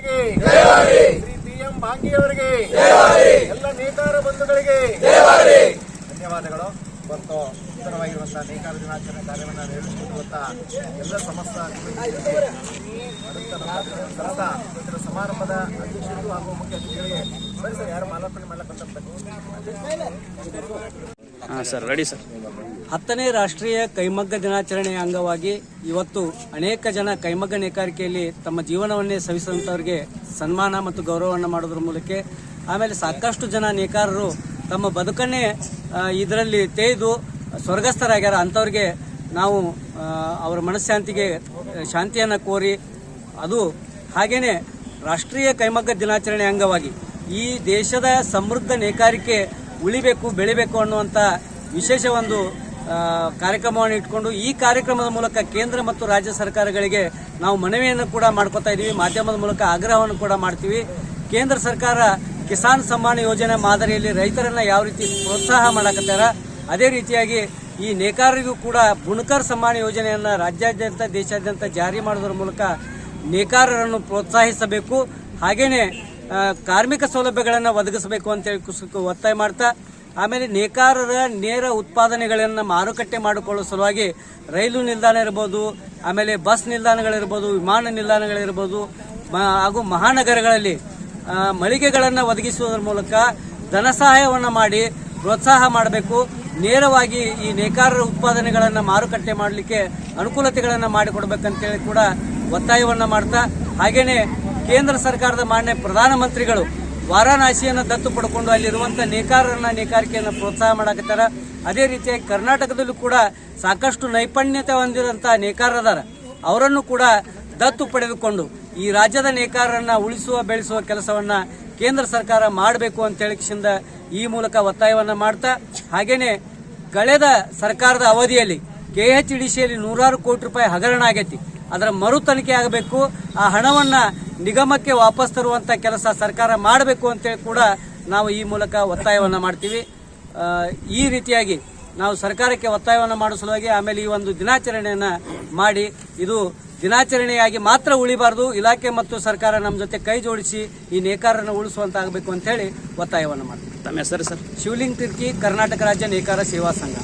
ಅವರಿಗೆ Shri P M ಅವರಿಗೆ ಎಲ್ಲ ನೇಕಾರ ಬಂಧುಗಳಿಗೆ ಧನ್ಯವಾದಗಳು. ಮತ್ತು ನೂತನವಾಗಿರುವಂತಹ ನೇಕಾರ ದಿನಾಚರಣೆ ಕಾರ್ಯವನ್ನು ನೆರವೇರಿಸಿಕೊಳ್ಳುವಂತ ಎಲ್ಲ ಸಮಸ್ತ ಸಮಾರಂಭದ ಅಧ್ಯಕ್ಷರು ಹಾಗೂ ಮುಖ್ಯ ಅತಿಥಿಗಳಿಗೆ ಸರ್ ಯಾರು ಮಾಲಾರ್ಪಣೆ ಮಾಡ್ಲಕ್ಕಂತ ಹಾಂ, ಸರ್ ರೆಡಿ ಸರ್. ಹತ್ತನೇ ರಾಷ್ಟ್ರೀಯ ಕೈಮಗ್ಗ ದಿನಾಚರಣೆಯ ಅಂಗವಾಗಿ ಇವತ್ತು ಅನೇಕ ಜನ ಕೈಮಗ್ಗ ನೇಕಾರಿಕೆಯಲ್ಲಿ ತಮ್ಮ ಜೀವನವನ್ನೇ ಸವಿಸಿದಂಥವ್ರಿಗೆ ಸನ್ಮಾನ ಮತ್ತು ಗೌರವವನ್ನು ಮಾಡೋದ್ರ ಮೂಲಕ ಆಮೇಲೆ ಸಾಕಷ್ಟು ಜನ ನೇಕಾರರು ತಮ್ಮ ಬದುಕನ್ನೇ ಇದರಲ್ಲಿ ತೇಯ್ದು ಸ್ವರ್ಗಸ್ಥರಾಗ್ಯಾರ ಅಂಥವ್ರಿಗೆ ನಾವು ಅವರ ಮನಃಶಾಂತಿಗೆ ಶಾಂತಿಯನ್ನು ಕೋರಿ ಅದು ಹಾಗೇನೆ ರಾಷ್ಟ್ರೀಯ ಕೈಮಗ್ಗ ದಿನಾಚರಣೆ ಅಂಗವಾಗಿ ಈ ದೇಶದ ಸಮೃದ್ಧ ನೇಕಾರಿಕೆ ಉಳಿಬೇಕು ಬೆಳಿಬೇಕು ಅನ್ನುವಂಥ ವಿಶೇಷ ಒಂದು ಕಾರ್ಯಕ್ರಮವನ್ನು ಇಟ್ಕೊಂಡು ಈ ಕಾರ್ಯಕ್ರಮದ ಮೂಲಕ ಕೇಂದ್ರ ಮತ್ತು ರಾಜ್ಯ ಸರ್ಕಾರಗಳಿಗೆ ನಾವು ಮನವಿಯನ್ನು ಕೂಡ ಮಾಡ್ಕೊತಾ ಇದ್ದೀವಿ ಮಾಧ್ಯಮದ ಮೂಲಕ ಆಗ್ರಹವನ್ನು ಕೂಡ ಮಾಡ್ತೀವಿ. ಕೇಂದ್ರ ಸರ್ಕಾರ ಕಿಸಾನ್ ಸಮ್ಮಾನ ಯೋಜನೆ ಮಾದರಿಯಲ್ಲಿ ರೈತರನ್ನ ಯಾವ ರೀತಿ ಪ್ರೋತ್ಸಾಹ ಮಾಡಕತ್ತಾರ ಅದೇ ರೀತಿಯಾಗಿ ಈ ನೇಕಾರರಿಗೂ ಕೂಡ ಬುಣಕರ್ ಸಮ್ಮಾನ ಯೋಜನೆಯನ್ನ ರಾಜ್ಯಾದ್ಯಂತ ದೇಶಾದ್ಯಂತ ಜಾರಿ ಮಾಡೋದ್ರ ಮೂಲಕ ನೇಕಾರರನ್ನು ಪ್ರೋತ್ಸಾಹಿಸಬೇಕು. ಹಾಗೇನೆ ಆ, ಕಾರ್ಮಿಕ ಸೌಲಭ್ಯಗಳನ್ನು ಒದಗಿಸಬೇಕು ಅಂತೇಳಿ ಹೇಳಿ ಒತ್ತಾಯ ಮಾಡ್ತಾ, ಆಮೇಲೆ ನೇಕಾರರ ನೇರ ಉತ್ಪಾದನೆಗಳನ್ನು ಮಾರುಕಟ್ಟೆ ಮಾಡಿಕೊಳ್ಳೋ ಸಲುವಾಗಿ ರೈಲು ನಿಲ್ದಾಣ ಇರ್ಬೋದು, ಆಮೇಲೆ ಬಸ್ ನಿಲ್ದಾಣಗಳಿರ್ಬೋದು, ವಿಮಾನ ನಿಲ್ದಾಣಗಳಿರ್ಬೋದು ಹಾಗೂ ಮಹಾನಗರಗಳಲ್ಲಿ ಮಳಿಗೆಗಳನ್ನು ಒದಗಿಸುವುದರ ಮೂಲಕ ಧನ ಸಹಾಯವನ್ನು ಮಾಡಿ ಪ್ರೋತ್ಸಾಹ ಮಾಡಬೇಕು. ನೇರವಾಗಿ ಈ ನೇಕಾರರ ಉತ್ಪಾದನೆಗಳನ್ನು ಮಾರುಕಟ್ಟೆ ಮಾಡಲಿಕ್ಕೆ ಅನುಕೂಲತೆಗಳನ್ನು ಮಾಡಿಕೊಡ್ಬೇಕಂತೇಳಿ ಕೂಡ ಒತ್ತಾಯವನ್ನು ಮಾಡ್ತಾ, ಹಾಗೇನೆ ಕೇಂದ್ರ ಸರ್ಕಾರದ ಮಾನ್ಯ ಪ್ರಧಾನಮಂತ್ರಿಗಳು ವಾರಾಣಸಿಯನ್ನು ದತ್ತು ಪಡ್ಕೊಂಡು ಅಲ್ಲಿರುವಂಥ ನೇಕಾರರನ್ನ ನೇಕಾರಿಕೆಯನ್ನು ಪ್ರೋತ್ಸಾಹ ಮಾಡಕತ್ತಾರ. ಅದೇ ರೀತಿಯಾಗಿ ಕರ್ನಾಟಕದಲ್ಲೂ ಕೂಡ ಸಾಕಷ್ಟು ನೈಪುಣ್ಯತೆ ಹೊಂದಿದಂಥ ನೇಕಾರದಾರ ಅವರನ್ನು ಕೂಡ ದತ್ತು ಪಡೆದುಕೊಂಡು ಈ ರಾಜ್ಯದ ನೇಕಾರರನ್ನ ಉಳಿಸುವ, ಬೆಳೆಸುವ ಕೆಲಸವನ್ನ ಕೇಂದ್ರ ಸರ್ಕಾರ ಮಾಡಬೇಕು ಅಂತ ಹೇಳಿಕಿಂದ ಈ ಮೂಲಕ ಒತ್ತಾಯವನ್ನ ಮಾಡ್ತಾ, ಹಾಗೇನೆ ಕಳೆದ ಸರ್ಕಾರದ ಅವಧಿಯಲ್ಲಿ ಕೆ ಎಚ್ ಡಿ ಸಿಯಲ್ಲಿ ನೂರಾರು ಕೋಟಿ ರೂಪಾಯಿ ಹಗರಣ ಆಗೈತಿ. ಅದರ ಮರು ತನಿಖೆ ಆಗಬೇಕು. ಆ ಹಣವನ್ನ ನಿಗಮಕ್ಕೆ ವಾಪಸ್ ತರುವಂತ ಕೆಲಸ ಸರ್ಕಾರ ಮಾಡಬೇಕು ಅಂತೇಳಿ ಕೂಡ ನಾವು ಈ ಮೂಲಕ ಒತ್ತಾಯವನ್ನ ಮಾಡ್ತೀವಿ. ಈ ರೀತಿಯಾಗಿ ನಾವು ಸರ್ಕಾರಕ್ಕೆ ಒತ್ತಾಯವನ್ನು ಮಾಡೋ ಸಲುವಾಗಿ ಆಮೇಲೆ ಈ ಒಂದು ದಿನಾಚರಣೆಯನ್ನು ಮಾಡಿ ಇದು ದಿನಾಚರಣೆಯಾಗಿ ಮಾತ್ರ ಉಳಿಬಾರದು ಇಲಾಖೆ ಮತ್ತು ಸರ್ಕಾರ ನಮ್ಮ ಜೊತೆ ಕೈ ಜೋಡಿಸಿ ಈ ನೇಕಾರರನ್ನು ಉಳಿಸುವಂತಾಗಬೇಕು ಅಂತ ಹೇಳಿ ಒತ್ತಾಯವನ್ನು ಮಾಡ್ತೀವಿ. ತಮ್ಮ ಹೆಸರು ಸರ್? ಶಿವಲಿಂಗ್ ತಿರ್ಕಿ ಕರ್ನಾಟಕ ರಾಜ್ಯ ನೇಕಾರ ಸೇವಾ ಸಂಘ.